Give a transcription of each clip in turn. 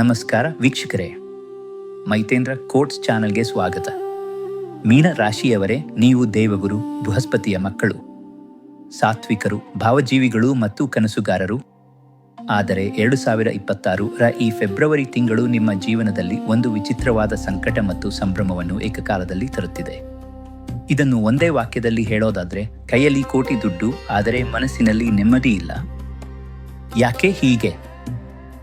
ನಮಸ್ಕಾರ ವೀಕ್ಷಕರೇ. ಮೈತೇಂದ್ರ ಕೋಟ್ಸ್ ಚಾನೆಲ್ಗೆ ಸ್ವಾಗತ. ಮೀನ ರಾಶಿಯವರೇ, ನೀವು ದೇವಗುರು, ಬೃಹಸ್ಪತಿಯ ಮಕ್ಕಳು, ಸಾತ್ವಿಕರು, ಭಾವಜೀವಿಗಳು ಮತ್ತು ಕನಸುಗಾರರು. ಆದರೆ ಎರಡು ಸಾವಿರ ಇಪ್ಪತ್ತಾರು ರ ಈ ಫೆಬ್ರವರಿ ತಿಂಗಳು ನಿಮ್ಮ ಜೀವನದಲ್ಲಿ ಒಂದು ವಿಚಿತ್ರವಾದ ಸಂಕಟ ಮತ್ತು ಸಂಭ್ರಮವನ್ನು ಏಕಕಾಲದಲ್ಲಿ ತರುತ್ತಿದೆ. ಇದನ್ನು ಒಂದೇ ವಾಕ್ಯದಲ್ಲಿ ಹೇಳೋದಾದರೆ, ಕೈಯಲ್ಲಿ ಕೋಟಿ ದುಡ್ಡು, ಆದರೆ ಮನಸ್ಸಿನಲ್ಲಿ ನೆಮ್ಮದಿ ಇಲ್ಲ. ಯಾಕೆ ಹೀಗೆ?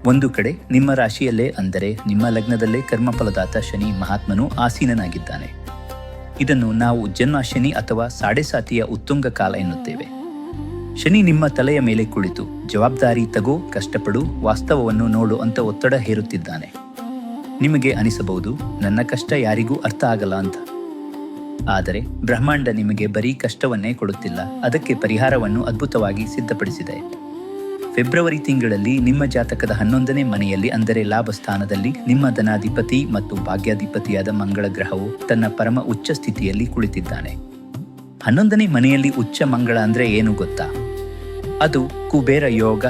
ಒಂದು ಕಡೆ ನಿಮ್ಮ ರಾಶಿಯಲ್ಲೇ ಅಂದರೆ ನಿಮ್ಮ ಲಗ್ನದಲ್ಲೇ ಕರ್ಮಫಲದಾತ ಶನಿ ಮಹಾತ್ಮನು ಆಸೀನನಾಗಿದ್ದಾನೆ. ಇದನ್ನು ನಾವು ಜನ್ಮ ಶನಿ ಅಥವಾ ಸಾಡೆ ಸಾತಿಯ ಉತ್ತುಂಗ ಕಾಲ ಎನ್ನುತ್ತೇವೆ. ಶನಿ ನಿಮ್ಮ ತಲೆಯ ಮೇಲೆ ಕುಳಿತು ಜವಾಬ್ದಾರಿ ತಗೋ, ಕಷ್ಟಪಡು, ವಾಸ್ತವವನ್ನು ನೋಡು ಅಂತ ಒತ್ತಡ ಹೇರುತ್ತಿದ್ದಾನೆ. ನಿಮಗೆ ಅನಿಸಬಹುದು, ನನ್ನ ಕಷ್ಟ ಯಾರಿಗೂ ಅರ್ಥ ಆಗಲ್ಲ ಅಂತ. ಆದರೆ ಬ್ರಹ್ಮಾಂಡ ನಿಮಗೆ ಬರೀ ಕಷ್ಟವನ್ನೇ ಕೊಡುತ್ತಿಲ್ಲ, ಅದಕ್ಕೆ ಪರಿಹಾರವನ್ನು ಅದ್ಭುತವಾಗಿ ಸಿದ್ಧಪಡಿಸಿದೆ. ಫೆಬ್ರವರಿ ತಿಂಗಳಲ್ಲಿ ನಿಮ್ಮ ಜಾತಕದ ಹನ್ನೊಂದನೇ ಮನೆಯಲ್ಲಿ, ಅಂದರೆ ಲಾಭ ಸ್ಥಾನದಲ್ಲಿ, ನಿಮ್ಮ ಧನಾಧಿಪತಿ ಮತ್ತು ಭಾಗ್ಯಾಧಿಪತಿಯಾದ ಮಂಗಳ ಗ್ರಹವು ತನ್ನ ಪರಮ ಉಚ್ಚ ಸ್ಥಿತಿಯಲ್ಲಿ ಕುಳಿತಿದ್ದಾನೆ. ಹನ್ನೊಂದನೇ ಮನೆಯಲ್ಲಿ ಉಚ್ಚ ಮಂಗಳ ಅಂದ್ರೆ ಏನು ಗೊತ್ತಾ? ಅದು ಕುಬೇರ ಯೋಗ,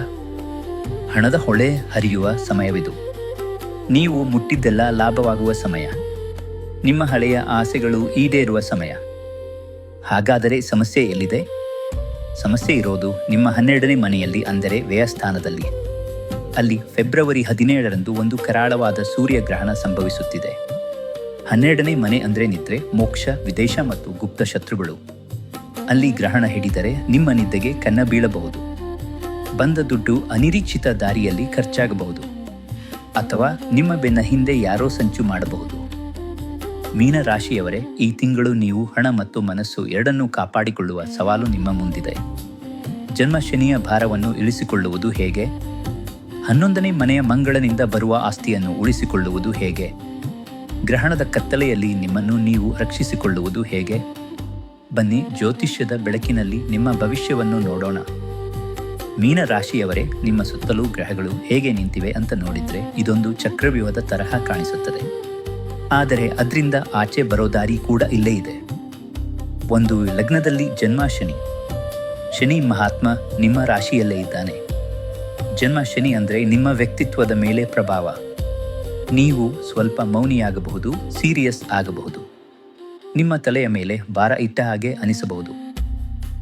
ಹಣದ ಹೊಳೆ ಹರಿಯುವ ಸಮಯವಿದು. ನೀವು ಮುಟ್ಟಿದ್ದೆಲ್ಲ ಲಾಭವಾಗುವ ಸಮಯ. ನಿಮ್ಮ ಹಳೆಯ ಆಸೆಗಳು ಈಡೇರುವ ಸಮಯ. ಹಾಗಾದರೆ ಸಮಸ್ಯೆ ಎಲ್ಲಿದೆ? ಸಮಸ್ಯೆ ಇರೋದು ನಿಮ್ಮ ಹನ್ನೆರಡನೇ ಮನೆಯಲ್ಲಿ ಅಂದರೆ ವ್ಯಯಸ್ಥಾನದಲ್ಲಿ. ಅಲ್ಲಿ ಫೆಬ್ರವರಿ ಹದಿನೇಳರಂದು ಒಂದು ಕರಾಳವಾದ ಸೂರ್ಯಗ್ರಹಣ ಸಂಭವಿಸುತ್ತಿದೆ. ಹನ್ನೆರಡನೇ ಮನೆ ಅಂದರೆ ನಿದ್ರೆ, ಮೋಕ್ಷ, ವಿದೇಶ ಮತ್ತು ಗುಪ್ತ ಶತ್ರುಗಳು. ಅಲ್ಲಿ ಗ್ರಹಣ ಹಿಡಿದರೆ ನಿಮ್ಮ ನಿದ್ದೆಗೆ ಕನ್ನ ಬೀಳಬಹುದು. ಬಂದ ದುಡ್ಡು ಅನಿರೀಕ್ಷಿತ ದಾರಿಯಲ್ಲಿ ಖರ್ಚಾಗಬಹುದು. ಅಥವಾ ನಿಮ್ಮ ಬೆನ್ನ ಹಿಂದೆ ಯಾರೋ ಸಂಚು ಮಾಡಬಹುದು. ಮೀನ ರಾಶಿಯವರೇ ಈ ತಿಂಗಳು ನೀವು ಹಣ ಮತ್ತು ಮನಸ್ಸು ಎರಡನ್ನೂ ಕಾಪಾಡಿಕೊಳ್ಳುವ ಸವಾಲು ನಿಮ್ಮ ಮುಂದಿದೆ. ಜನ್ಮ ಶನಿಯ ಭಾರವನ್ನು ಇಳಿಸಿಕೊಳ್ಳುವುದು ಹೇಗೆ? ಹನ್ನೊಂದನೇ ಮನೆಯ ಮಂಗಳನಿಂದ ಬರುವ ಆಸ್ತಿಯನ್ನು ಉಳಿಸಿಕೊಳ್ಳುವುದು ಹೇಗೆ? ಗ್ರಹಣದ ಕತ್ತಲೆಯಲ್ಲಿ ನಿಮ್ಮನ್ನು ನೀವು ರಕ್ಷಿಸಿಕೊಳ್ಳುವುದು ಹೇಗೆ? ಬನ್ನಿ, ಜ್ಯೋತಿಷ್ಯದ ಬೆಳಕಿನಲ್ಲಿ ನಿಮ್ಮ ಭವಿಷ್ಯವನ್ನು ನೋಡೋಣ. ಮೀನ ರಾಶಿಯವರೇ ನಿಮ್ಮ ಸುತ್ತಲೂ ಗ್ರಹಗಳು ಹೇಗೆ ನಿಂತಿವೆ ಅಂತ ನೋಡಿದರೆ ಇದೊಂದು ಚಕ್ರವ್ಯೂಹದ ತರಹ ಕಾಣಿಸುತ್ತದೆ. ಆದರೆ ಅದರಿಂದ ಆಚೆ ಬರೋ ದಾರಿ ಕೂಡ ಇಲ್ಲೇ ಇದೆ. ಒಂದು ಲಗ್ನದಲ್ಲಿ ಜನ್ಮ ಶನಿ. ಶನಿ ಮಹಾತ್ಮ ನಿಮ್ಮ ರಾಶಿಯಲ್ಲೇ ಇದ್ದಾನೆ. ಜನ್ಮ ಶನಿ ಅಂದರೆ ನಿಮ್ಮ ವ್ಯಕ್ತಿತ್ವದ ಮೇಲೆ ಪ್ರಭಾವ. ನೀವು ಸ್ವಲ್ಪ ಮೌನಿಯಾಗಬಹುದು, ಸೀರಿಯಸ್ ಆಗಬಹುದು. ನಿಮ್ಮ ತಲೆಯ ಮೇಲೆ ಭಾರ ಇಟ್ಟ ಹಾಗೆ ಅನಿಸಬಹುದು.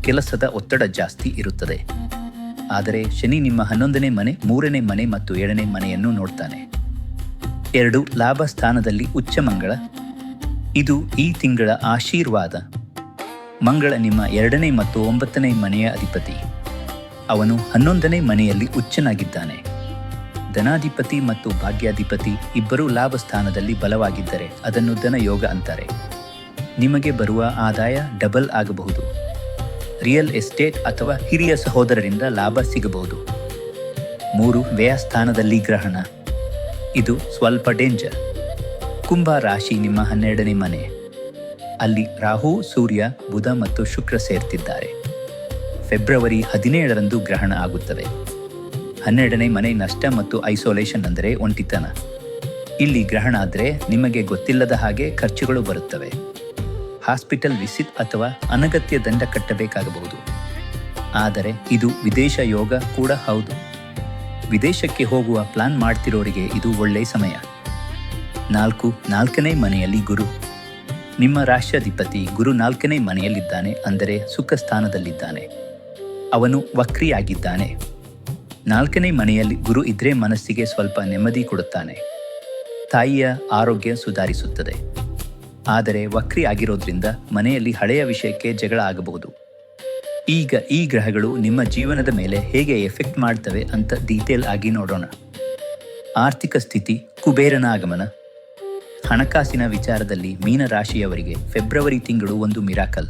ಕೆಲಸದ ಒತ್ತಡ ಜಾಸ್ತಿ ಇರುತ್ತದೆ. ಆದರೆ ಶನಿ ನಿಮ್ಮ ಹನ್ನೊಂದನೇ ಮನೆ, ಮೂರನೇ ಮನೆ ಮತ್ತು ಏಳನೇ ಮನೆಯನ್ನು ನೋಡ್ತಾನೆ. ಎರಡು ಲಾಭ ಸ್ಥಾನದಲ್ಲಿ ಉಚ್ಚ ಮಂಗಳ. ಇದು ಈ ತಿಂಗಳ ಆಶೀರ್ವಾದ. ಮಂಗಳ ನಿಮ್ಮ ಎರಡನೇ ಮತ್ತು ಒಂಬತ್ತನೇ ಮನೆಯ ಅಧಿಪತಿ. ಅವನು ಹನ್ನೊಂದನೇ ಮನೆಯಲ್ಲಿ ಉಚ್ಚನಾಗಿದ್ದಾನೆ. ಧನಾಧಿಪತಿ ಮತ್ತು ಭಾಗ್ಯಾಧಿಪತಿ ಇಬ್ಬರೂ ಲಾಭ ಸ್ಥಾನದಲ್ಲಿ ಬಲವಾಗಿದ್ದರೆ ಅದನ್ನು ಧನಯೋಗ ಅಂತಾರೆ. ನಿಮಗೆ ಬರುವ ಆದಾಯ ಡಬಲ್ ಆಗಬಹುದು. ರಿಯಲ್ ಎಸ್ಟೇಟ್ ಅಥವಾ ಹಿರಿಯ ಸಹೋದರರಿಂದ ಲಾಭ ಸಿಗಬಹುದು. ಮೂರು, ವ್ಯಯ ಸ್ಥಾನದಲ್ಲಿ ಗ್ರಹಣ. ಇದು ಸ್ವಲ್ಪ ಡೇಂಜರ್ ಕುಂಭ ರಾಶಿ ನಿಮ್ಮ ಹನ್ನೆರಡನೇ ಮನೆ. ಅಲ್ಲಿ ರಾಹು, ಸೂರ್ಯ, ಬುಧ ಮತ್ತು ಶುಕ್ರ ಸೇರ್ತಿದ್ದಾರೆ. ಫೆಬ್ರವರಿ ಹದಿನೇಳರಂದು ಗ್ರಹಣ ಆಗುತ್ತದೆ. ಹನ್ನೆರಡನೇ ಮನೆ ನಷ್ಟ ಮತ್ತು ಐಸೋಲೇಷನ್ ಅಂದರೆ ಒಂಟಿತನ. ಇಲ್ಲಿ ಗ್ರಹಣ ಆದರೆ ನಿಮಗೆ ಗೊತ್ತಿಲ್ಲದ ಹಾಗೆ ಖರ್ಚುಗಳು ಬರುತ್ತವೆ. ಹಾಸ್ಪಿಟಲ್ ವಿಸಿಟ್ ಅಥವಾ ಅನಗತ್ಯ ದಂಡ ಕಟ್ಟಬೇಕಾಗಬಹುದು. ಆದರೆ ಇದು ವಿದೇಶ ಯೋಗ ಕೂಡ ಹೌದು. ವಿದೇಶಕ್ಕೆ ಹೋಗುವ ಪ್ಲಾನ್ ಮಾಡ್ತಿರೋರಿಗೆ ಇದು ಒಳ್ಳೆಯ ಸಮಯ. ನಾಲ್ಕು, ನಾಲ್ಕನೇ ಮನೆಯಲ್ಲಿ ಗುರು. ನಿಮ್ಮ ರಾಷ್ಟ್ರಾಧಿಪತಿ ಗುರು ನಾಲ್ಕನೇ ಮನೆಯಲ್ಲಿದ್ದಾನೆ ಅಂದರೆ ಸುಖ ಸ್ಥಾನದಲ್ಲಿದ್ದಾನೆ. ಅವನು ವಕ್ರಿಯಾಗಿದ್ದಾನೆ. ನಾಲ್ಕನೇ ಮನೆಯಲ್ಲಿ ಗುರು ಇದ್ರೆ ಮನಸ್ಸಿಗೆ ಸ್ವಲ್ಪ ನೆಮ್ಮದಿ ಕೊಡುತ್ತಾನೆ. ತಾಯಿಯ ಆರೋಗ್ಯ ಸುಧಾರಿಸುತ್ತದೆ. ಆದರೆ ವಕ್ರಿ ಆಗಿರೋದ್ರಿಂದ ಮನೆಯಲ್ಲಿ ಹಳೆಯ ವಿಷಯಕ್ಕೆ ಜಗಳ ಆಗಬಹುದು. ಈಗ ಈ ಗ್ರಹಗಳು ನಿಮ್ಮ ಜೀವನದ ಮೇಲೆ ಹೇಗೆ ಎಫೆಕ್ಟ್ ಮಾಡ್ತವೆ ಅಂತ ಡೀಟೇಲ್ ಆಗಿ ನೋಡೋಣ. ಆರ್ಥಿಕ ಸ್ಥಿತಿ, ಕುಬೇರನ ಆಗಮನ, ಹಣಕಾಸಿನ ವಿಚಾರದಲ್ಲಿ ಮೀನ ರಾಶಿಯವರಿಗೆ ಫೆಬ್ರವರಿ ತಿಂಗಳು ಒಂದು ಮಿರಾಕಲ್.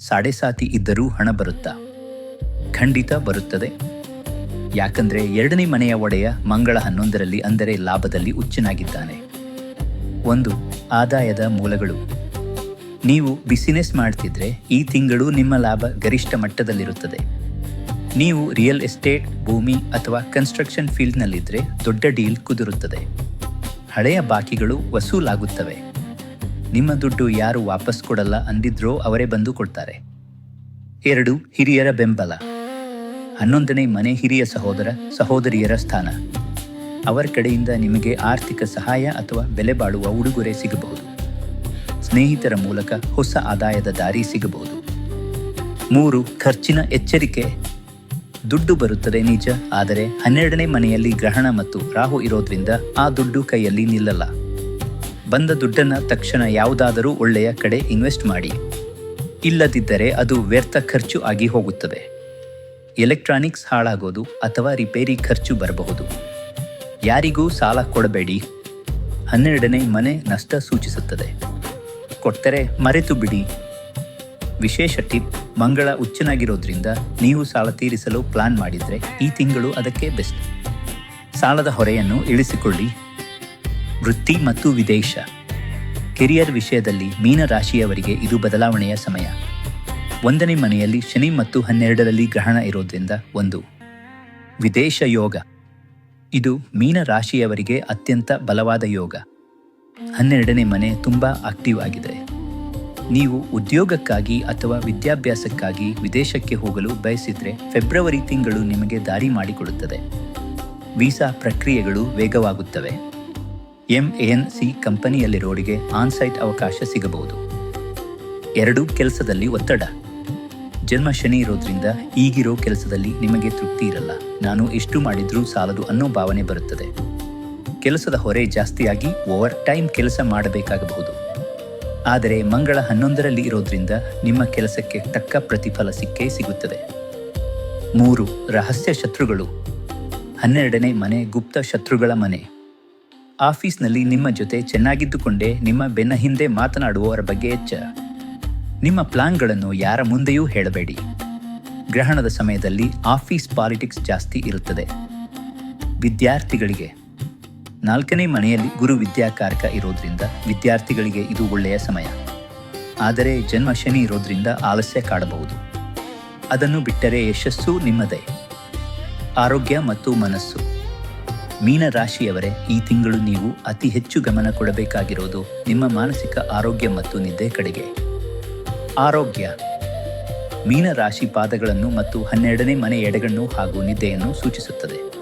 ಸಾಡೆ ಸಾತಿ ಇದ್ದರೂ ಹಣ ಬರುತ್ತಾ? ಖಂಡಿತ ಬರುತ್ತದೆ. ಯಾಕಂದ್ರೆ ಎರಡನೇ ಮನೆಯ ಒಡೆಯ ಮಂಗಳ ಹನ್ನೊಂದರಲ್ಲಿ ಅಂದರೆ ಲಾಭದಲ್ಲಿ ಉಚ್ಚನಾಗಿದ್ದಾನೆ ಒಂದು, ಆದಾಯದ ಮೂಲಗಳು. ನೀವು ಬಿಸಿನೆಸ್ ಮಾಡ್ತಿದ್ರೆ ಈ ತಿಂಗಳು ನಿಮ್ಮ ಲಾಭ ಗರಿಷ್ಠ ಮಟ್ಟದಲ್ಲಿರುತ್ತದೆ. ನೀವು ರಿಯಲ್ ಎಸ್ಟೇಟ್ ಭೂಮಿ ಅಥವಾ ಕನ್ಸ್ಟ್ರಕ್ಷನ್ ಫೀಲ್ಡ್ನಲ್ಲಿದ್ದರೆ ದೊಡ್ಡ ಡೀಲ್ ಕುದುರುತ್ತದೆ. ಹಳೆಯ ಬಾಕಿಗಳು ವಸೂಲಾಗುತ್ತವೆ. ನಿಮ್ಮ ದುಡ್ಡು ಯಾರು ವಾಪಸ್ ಕೊಡಲ್ಲ ಅಂದಿದ್ರೋ ಅವರೇ ಬಂದು ಕೊಡ್ತಾರೆ. ಎರಡು, ಹಿರಿಯರ ಬೆಂಬಲ. ಹನ್ನೊಂದನೇ ಮನೆ ಹಿರಿಯ ಸಹೋದರ, ಸಹೋದರಿಯರ ಸ್ಥಾನ. ಅವರ ಕಡೆಯಿಂದ ನಿಮಗೆ ಆರ್ಥಿಕ ಸಹಾಯ ಅಥವಾ ಬೆಲೆ ಬಾಳುವ ಉಡುಗೊರೆ ಸಿಗಬಹುದು. ಸ್ನೇಹಿತರ ಮೂಲಕ ಹೊಸ ಆದಾಯದ ದಾರಿ ಸಿಗಬಹುದು. ಮೂರು, ಖರ್ಚಿನ ಎಚ್ಚರಿಕೆ. ದುಡ್ಡು ಬರುತ್ತದೆ ನಿಜ, ಆದರೆ ಹನ್ನೆರಡನೇ ಮನೆಯಲ್ಲಿ ಗ್ರಹಣ ಮತ್ತು ರಾಹು ಇರೋದ್ರಿಂದ ಆ ದುಡ್ಡು ಕೈಯಲ್ಲಿ ನಿಲ್ಲಲ್ಲ. ಬಂದ ದುಡ್ಡನ್ನ ತಕ್ಷಣ ಯಾವುದಾದರೂ ಒಳ್ಳೆಯ ಕಡೆ ಇನ್ವೆಸ್ಟ್ ಮಾಡಿ. ಇಲ್ಲದಿದ್ದರೆ ಅದು ವ್ಯರ್ಥ ಖರ್ಚು ಆಗಿ ಹೋಗುತ್ತದೆ. ಎಲೆಕ್ಟ್ರಾನಿಕ್ಸ್ ಹಾಳಾಗೋದು ಅಥವಾ ರಿಪೇರಿ ಖರ್ಚು ಬರಬಹುದು. ಯಾರಿಗೂ ಸಾಲ ಕೊಡಬೇಡಿ. ಹನ್ನೆರಡನೇ ಮನೆ ನಷ್ಟ ಸೂಚಿಸುತ್ತದೆ. ಕೊಟ್ಟರೆ ಮರೆತು ಬಿಡಿ. ವಿಶೇಷ ಟಿಪ್, ಮಂಗಳ ಉಚ್ಚನಾಗಿರೋದ್ರಿಂದ ನೀವು ಸಾಲ ತೀರಿಸಲು ಪ್ಲಾನ್ ಮಾಡಿದರೆ ಈ ತಿಂಗಳು ಅದಕ್ಕೆ ಬೆಸ್ಟ್. ಸಾಲದ ಹೊರೆಯನ್ನು ಇಳಿಸಿಕೊಳ್ಳಿ. ವೃತ್ತಿ ಮತ್ತು ವಿದೇಶ. ಕೆರಿಯರ್ ವಿಷಯದಲ್ಲಿ ಮೀನರಾಶಿಯವರಿಗೆ ಇದು ಬದಲಾವಣೆಯ ಸಮಯ. ಒಂದನೇ ಮನೆಯಲ್ಲಿ ಶನಿ ಮತ್ತು ಹನ್ನೆರಡರಲ್ಲಿ ಗ್ರಹಣ ಇರೋದ್ರಿಂದ ಒಂದು. ವಿದೇಶ ಯೋಗ. ಇದು ಮೀನರಾಶಿಯವರಿಗೆ ಅತ್ಯಂತ ಬಲವಾದ ಯೋಗ. ಹನ್ನೆರಡನೇ ಮನೆ ತುಂಬ ಆಕ್ಟಿವ್ ಆಗಿದೆ. ನೀವು ಉದ್ಯೋಗಕ್ಕಾಗಿ ಅಥವಾ ವಿದ್ಯಾಭ್ಯಾಸಕ್ಕಾಗಿ ವಿದೇಶಕ್ಕೆ ಹೋಗಲು ಬಯಸಿದರೆ ಫೆಬ್ರವರಿ ತಿಂಗಳು ನಿಮಗೆ ದಾರಿ ಮಾಡಿಕೊಡುತ್ತದೆ. ವೀಸಾ ಪ್ರಕ್ರಿಯೆಗಳು ವೇಗವಾಗುತ್ತವೆ. ಎಂಎನ್ ಸಿ ಕಂಪನಿಯಲ್ಲಿರೋರಿಗೆ ಆನ್ಸೈಟ್ ಅವಕಾಶ ಸಿಗಬಹುದು. ಎರಡು ಕೆಲಸದಲ್ಲಿ ಒತ್ತಡ. ಜನ್ಮ ಶನಿ ಇರೋದ್ರಿಂದ ಈಗಿರೋ ಕೆಲಸದಲ್ಲಿ ನಿಮಗೆ ತೃಪ್ತಿ ಇರಲ್ಲ. ನಾನು ಎಷ್ಟು ಮಾಡಿದ್ರೂ ಸಾಲದು ಅನ್ನೋ ಭಾವನೆ ಬರುತ್ತದೆ. ಕೆಲಸದ ಹೊರೆ ಜಾಸ್ತಿಯಾಗಿ ಓವರ್ ಟೈಮ್ ಕೆಲಸ ಮಾಡಬೇಕಾಗಬಹುದು. ಆದರೆ ಮಂಗಳ ಹನ್ನೊಂದರಲ್ಲಿ ಇರೋದ್ರಿಂದ ನಿಮ್ಮ ಕೆಲಸಕ್ಕೆ ತಕ್ಕ ಪ್ರತಿಫಲ ಸಿಕ್ಕೇ ಸಿಗುತ್ತದೆ. ಮೂರು, ರಹಸ್ಯ ಶತ್ರುಗಳು. ಹನ್ನೆರಡನೇ ಮನೆ ಗುಪ್ತ ಶತ್ರುಗಳ ಮನೆ. ಆಫೀಸ್ನಲ್ಲಿ ನಿಮ್ಮ ಜೊತೆ ಚೆನ್ನಾಗಿದ್ದುಕೊಂಡೇ ನಿಮ್ಮ ಬೆನ್ನ ಹಿಂದೆ ಮಾತನಾಡುವವರ ಬಗ್ಗೆ ಎಚ್ಚರ ನಿಮ್ಮ ಪ್ಲಾನ್ಗಳನ್ನು ಯಾರ ಮುಂದೆಯೂ ಹೇಳಬೇಡಿ. ಗ್ರಹಣದ ಸಮಯದಲ್ಲಿ ಆಫೀಸ್ ಪಾಲಿಟಿಕ್ಸ್ ಜಾಸ್ತಿ ಇರುತ್ತದೆ. ವಿದ್ಯಾರ್ಥಿಗಳಿಗೆ. ನಾಲ್ಕನೇ ಮನೆಯಲ್ಲಿ ಗುರು ವಿದ್ಯಾಕಾರಕ ಇರೋದ್ರಿಂದ ವಿದ್ಯಾರ್ಥಿಗಳಿಗೆ ಇದು ಒಳ್ಳೆಯ ಸಮಯ. ಆದರೆ ಜನ್ಮ ಶನಿ ಇರೋದ್ರಿಂದ ಆಲಸ್ಯ ಕಾಡಬಹುದು. ಅದನ್ನು ಬಿಟ್ಟರೆ ಯಶಸ್ಸು ನಿಮ್ಮದೇ. ಆರೋಗ್ಯ ಮತ್ತು ಮನಸ್ಸು. ಮೀನ ರಾಶಿಯವರೇ ಈ ತಿಂಗಳು ನೀವು ಅತಿ ಹೆಚ್ಚು ಗಮನ ಕೊಡಬೇಕಾಗಿರೋದು ನಿಮ್ಮ ಮಾನಸಿಕ ಆರೋಗ್ಯ ಮತ್ತು ನಿದ್ದೆ ಕಡೆಗೆ. ಆರೋಗ್ಯ. ಮೀನ ರಾಶಿ ಪಾದಗಳನ್ನು ಮತ್ತು ಹನ್ನೆರಡನೇ ಮನೆ ಎಡೆಗಣ್ಣು ಹಾಗೂ ನಿದ್ದೆಯನ್ನು ಸೂಚಿಸುತ್ತದೆ.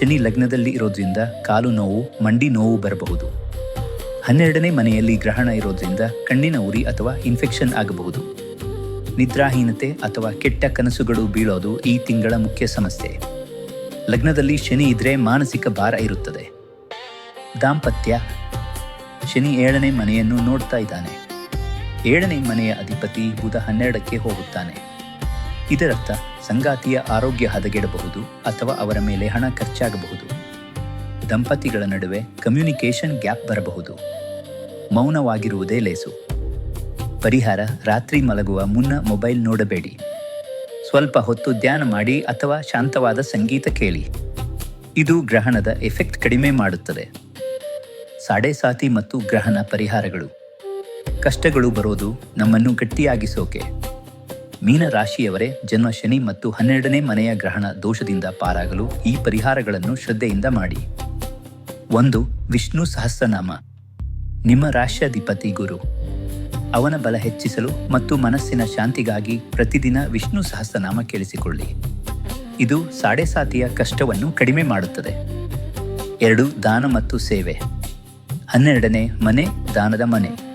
ಶನಿ ಲಗ್ನದಲ್ಲಿ ಇರೋದ್ರಿಂದ ಕಾಲು ನೋವು, ಮಂಡಿ ನೋವು ಬರಬಹುದು. ಹನ್ನೆರಡನೇ ಮನೆಯಲ್ಲಿ ಗ್ರಹಣ ಇರೋದ್ರಿಂದ ಕಣ್ಣಿನ ಉರಿ ಅಥವಾ ಇನ್ಫೆಕ್ಷನ್ ಆಗಬಹುದು. ನಿದ್ರಾಹೀನತೆ ಅಥವಾ ಕೆಟ್ಟ ಕನಸುಗಳು ಬೀಳೋದು ಈ ತಿಂಗಳ ಮುಖ್ಯ ಸಮಸ್ಯೆ. ಲಗ್ನದಲ್ಲಿ ಶನಿ ಇದ್ರೆ ಮಾನಸಿಕ ಭಾರ ಇರುತ್ತದೆ. ದಾಂಪತ್ಯ. ಶನಿ ಏಳನೇ ಮನೆಯನ್ನು ನೋಡ್ತಾ ಇದ್ದಾನೆ. ಏಳನೇ ಮನೆಯ ಅಧಿಪತಿ ಬುಧ ಹನ್ನೆರಡಕ್ಕೆ ಹೋಗುತ್ತಾನೆ. ಇದರರ್ಥ ಸಂಗಾತಿಯ ಆರೋಗ್ಯ ಹದಗೆಡಬಹುದು ಅಥವಾ ಅವರ ಮೇಲೆ ಹಣ ಖರ್ಚಾಗಬಹುದು. ದಂಪತಿಗಳ ನಡುವೆ ಕಮ್ಯುನಿಕೇಷನ್ ಗ್ಯಾಪ್ ಬರಬಹುದು. ಮೌನವಾಗಿರುವುದೇ ಲೇಸು. ಪರಿಹಾರ, ರಾತ್ರಿ ಮಲಗುವ ಮುನ್ನ ಮೊಬೈಲ್ ನೋಡಬೇಡಿ. ಸ್ವಲ್ಪ ಹೊತ್ತು ಧ್ಯಾನ ಮಾಡಿ ಅಥವಾ ಶಾಂತವಾದ ಸಂಗೀತ ಕೇಳಿ. ಇದು ಗ್ರಹಣದ ಎಫೆಕ್ಟ್ ಕಡಿಮೆ ಮಾಡುತ್ತದೆ. ಸಾಡೆಸಾತಿ ಮತ್ತು ಗ್ರಹಣ ಪರಿಹಾರಗಳು. ಕಷ್ಟಗಳು ಬರೋದು ನಮ್ಮನ್ನು ಗಟ್ಟಿಯಾಗಿಸೋಕೆ. ಮೀನ ರಾಶಿಯವರೇ ಜನ್ಮ ಶನಿ ಮತ್ತು ಹನ್ನೆರಡನೇ ಮನೆಯ ಗ್ರಹಣ ದೋಷದಿಂದ ಪಾರಾಗಲು ಈ ಪರಿಹಾರಗಳನ್ನು ಶ್ರದ್ಧೆಯಿಂದ ಮಾಡಿ. ಒಂದು, ವಿಷ್ಣು ಸಹಸ್ರನಾಮ. ನಿಮ್ಮ ರಾಶ್ಯಾಧಿಪತಿ ಗುರು. ಅವನ ಬಲ ಹೆಚ್ಚಿಸಲು ಮತ್ತು ಮನಸ್ಸಿನ ಶಾಂತಿಗಾಗಿ ಪ್ರತಿದಿನ ವಿಷ್ಣು ಸಹಸ್ರನಾಮ ಕೇಳಿಸಿಕೊಳ್ಳಿ. ಇದು ಸಾಡೆಸಾತಿಯ ಕಷ್ಟವನ್ನು ಕಡಿಮೆ ಮಾಡುತ್ತದೆ. ಎರಡು, ದಾನ ಮತ್ತು ಸೇವೆ. ಹನ್ನೆರಡನೇ, ಮನೆ, ದಾನದ ಮನೆ.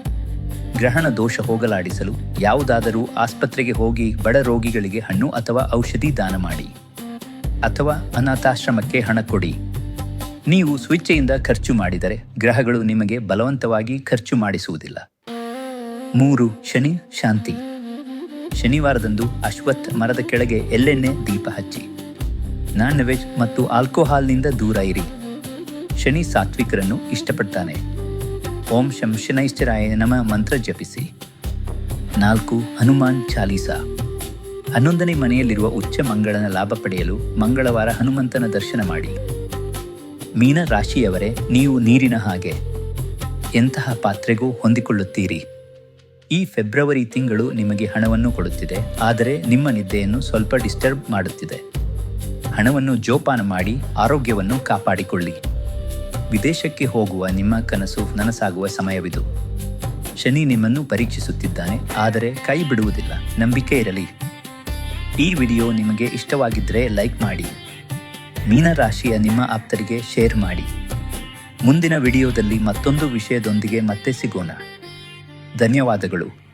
ಗ್ರಹಣ ದೋಷ ಹೋಗಲಾಡಿಸಲು ಯಾವುದಾದರೂ ಆಸ್ಪತ್ರೆಗೆ ಹೋಗಿ ಬಡ ರೋಗಿಗಳಿಗೆ ಹಣ್ಣು ಅಥವಾ ಔಷಧಿ ದಾನ ಮಾಡಿ ಅಥವಾ ಅನಾಥಾಶ್ರಮಕ್ಕೆ ಹಣ ಕೊಡಿ. ನೀವು ಸ್ವಿಚ್ಛೆಯಿಂದ ಖರ್ಚು ಮಾಡಿದರೆ ಗ್ರಹಗಳು ನಿಮಗೆ ಬಲವಂತವಾಗಿ ಖರ್ಚು ಮಾಡಿಸುವುದಿಲ್ಲ. ಮೂರು, ಶನಿ, ಶಾಂತಿ. ಶನಿವಾರದಂದು ಅಶ್ವತ್ಥ ಮರದ ಕೆಳಗೆ ಎಲ್ಲೆಣ್ಣೆ ದೀಪ ಹಚ್ಚಿ. ನಾನ್ ವೆಜ್ ಮತ್ತು ಆಲ್ಕೋಹಾಲ್ನಿಂದ ದೂರ ಇರಿ. ಶನಿ ಸಾತ್ವಿಕರನ್ನು ಇಷ್ಟಪಡ್ತಾನೆ. ಓಂ ಶಂ ಶನೈಶ್ಚರಾಯ ನಮ. ಮಂತ್ರ ಜಪಿಸಿ. ನಾಲ್ಕು, ಹನುಮಾನ್ ಚಾಲೀಸ. ಹನ್ನೊಂದನೇ ಮನೆಯಲ್ಲಿರುವ ಉಚ್ಚ ಮಂಗಳನ ಲಾಭ ಪಡೆಯಲು ಮಂಗಳವಾರ ಹನುಮಂತನ ದರ್ಶನ ಮಾಡಿ. ಮೀನ ರಾಶಿಯವರೇ, ನೀವು ನೀರಿನ ಹಾಗೆ. ಎಂತಹ ಪಾತ್ರೆಗೂ ಹೊಂದಿಕೊಳ್ಳುತ್ತೀರಿ? ಈ ಫೆಬ್ರವರಿ ತಿಂಗಳು ನಿಮಗೆ ಹಣವನ್ನು ಕೊಡುತ್ತಿದೆ. ಆದರೆ ನಿಮ್ಮ ನಿದ್ದೆಯನ್ನು ಸ್ವಲ್ಪ ಡಿಸ್ಟರ್ಬ್ ಮಾಡುತ್ತಿದೆ. ಹಣವನ್ನು ಜೋಪಾನ ಮಾಡಿ ಆರೋಗ್ಯವನ್ನು ಕಾಪಾಡಿಕೊಳ್ಳಿ. ವಿದೇಶಕ್ಕೆ ಹೋಗುವ ನಿಮ್ಮ ಕನಸು ನನಸಾಗುವ ಸಮಯವಿದು. ಶನಿ ನಿಮ್ಮನ್ನು ಪರೀಕ್ಷಿಸುತ್ತಿದ್ದಾನೆ, ಆದರೆ ಕೈ ಬಿಡುವುದಿಲ್ಲ, ನಂಬಿಕೆ ಇರಲಿ. ಈ ವಿಡಿಯೋ ನಿಮಗೆ ಇಷ್ಟವಾಗಿದ್ದರೆ ಲೈಕ್ ಮಾಡಿ. ಮೀನರಾಶಿಯ ನಿಮ್ಮ ಆಪ್ತರಿಗೆ ಶೇರ್ ಮಾಡಿ. ಮುಂದಿನ ವಿಡಿಯೋದಲ್ಲಿ ಮತ್ತೊಂದು ವಿಷಯದೊಂದಿಗೆ ಮತ್ತೆ ಸಿಗೋಣ. ಧನ್ಯವಾದಗಳು.